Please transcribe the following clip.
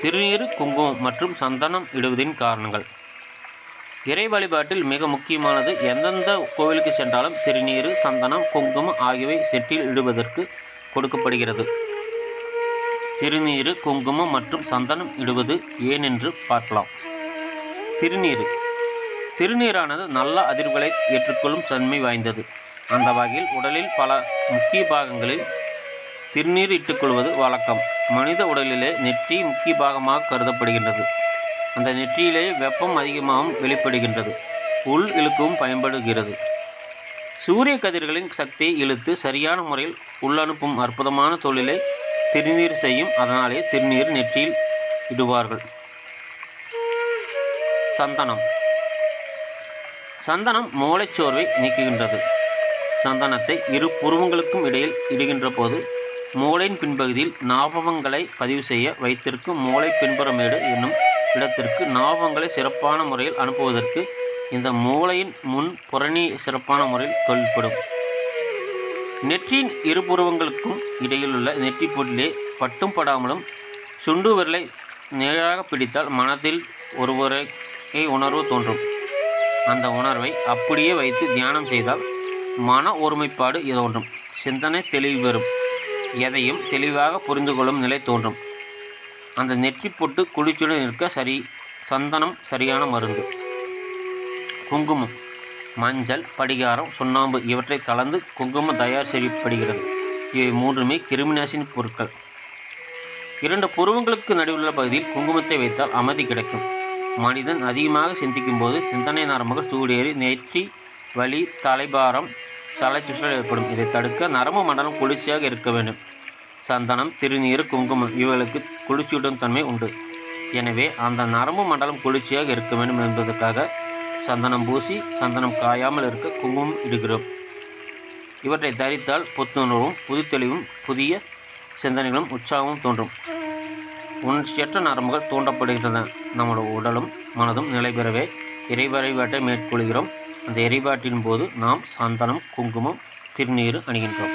திருநீர் குங்குமம் மற்றும் சந்தனம் இடுவதின் காரணங்கள். இறை வழிபாட்டில் மிக முக்கியமானது எந்தெந்த கோவிலுக்கு சென்றாலும் திருநீர் சந்தனம் குங்குமம் ஆகியவை செட்டில் இடுவதற்கு கொடுக்கப்படுகிறது. திருநீர் குங்குமம் மற்றும் சந்தனம் இடுவது ஏனென்று பார்க்கலாம். திருநீர். திருநீரானது நல்ல அதிர்வுகளை ஏற்றுக்கொள்ளும் தன்மை வாய்ந்தது. அந்த வகையில் உடலில் பல முக்கிய பாகங்களில் திருநீர் இட்டுக்கொள்வது வழக்கம். மனித உடலிலே நெற்றி முக்கிய பாகமாக கருதப்படுகின்றது. அந்த நெற்றியிலே வெப்பம் அதிகமாகவும் வெளிப்படுகின்றது. உள் இழுக்கவும் பயன்படுகிறது. சூரிய கதிர்களின் சக்தியை இழுத்து சரியான முறையில் உள்ளனுப்பும் அற்புதமான தொழிலை திருநீர் செய்யும். அதனாலே திருநீர் நெற்றியில் இடுவார்கள். சந்தனம். சந்தனம் மூளைச்சோர்வை நீக்குகின்றது. சந்தனத்தை இரு புருவங்களுக்கும் இடையில் இடுகின்ற போது மூளையின் பின்பகுதியில் ஞாபகங்களை பதிவு செய்ய வைத்திருக்கும் மூளை பின்புறமேடு என்னும் இடத்திற்கு ஞாபகங்களை சிறப்பான முறையில் அனுப்புவதற்கு இந்த மூளையின் முன் புறணி சிறப்பான முறையில் தொழில்படும். நெற்றியின் இருபுருவங்களுக்கும் இடையிலுள்ள நெற்றி பொட்டிலே பட்டும் படாமலும் சுண்டு விரலை நேராக பிடித்தால் மனதில் ஒருவரை உணர்வு தோன்றும். அந்த உணர்வை அப்படியே வைத்து தியானம் செய்தால் மன ஒருமைப்பாடு தோன்றும் சிந்தனை தெளிவு பெறும். எதையும் தெளிவாக புரிந்து கொள்ளும் நிலை தோன்றும். அந்த நெற்றி பொட்டு குளிச்சுடன் இருக்க சரி சந்தனம் சரியான மருந்து. குங்குமம் மஞ்சள் படிகாரம் சுண்ணாம்பு இவற்றை கலந்து குங்குமம் தயார் செய்யப்படுகிறது. இவை மூன்றுமே கிருமிநாசினி பொருட்கள். இரண்டு புருவங்களுக்கு நடுவுள்ள பகுதியில் குங்குமத்தை வைத்தால் அமைதி கிடைக்கும். மனிதன் அதிகமாக சிந்திக்கும் போது சிந்தனை நரம்புகள் சூடேறி நெற்றி வலி தலைபாரம் தலைச்சுற்றல் ஏற்படும். இதை தடுக்க நரம்பு மண்டலம் குளிர்ச்சியாக இருக்க வேண்டும். சந்தனம் திருநீர் குங்குமம் இவர்களுக்கு குளிர்ச்சியூட்டும் தன்மை உண்டு. எனவே அந்த நரம்பு மண்டலம் குளிர்ச்சியாக இருக்க வேண்டும் என்பதற்காக சந்தனம் பூசி சந்தனம் காயாமல் இருக்க குங்குமம் இடுகிறோம். இவற்றை தரித்தால் புத்துணர்வும் புதுத்தெளிவும் புதிய சிந்தனைகளும் உற்சாகமும் தோன்றும். உணர்ச்சியற்ற நரம்புகள் தூண்டப்படுகின்றன. நம்முடைய உடலும் மனதும் நிலை பெறவே இறை மேற்கொள்கிறோம். அந்த எரிபாட்டின் போது நாம் சந்தனம் குங்குமம் திருநீர் அணிகின்றோம்.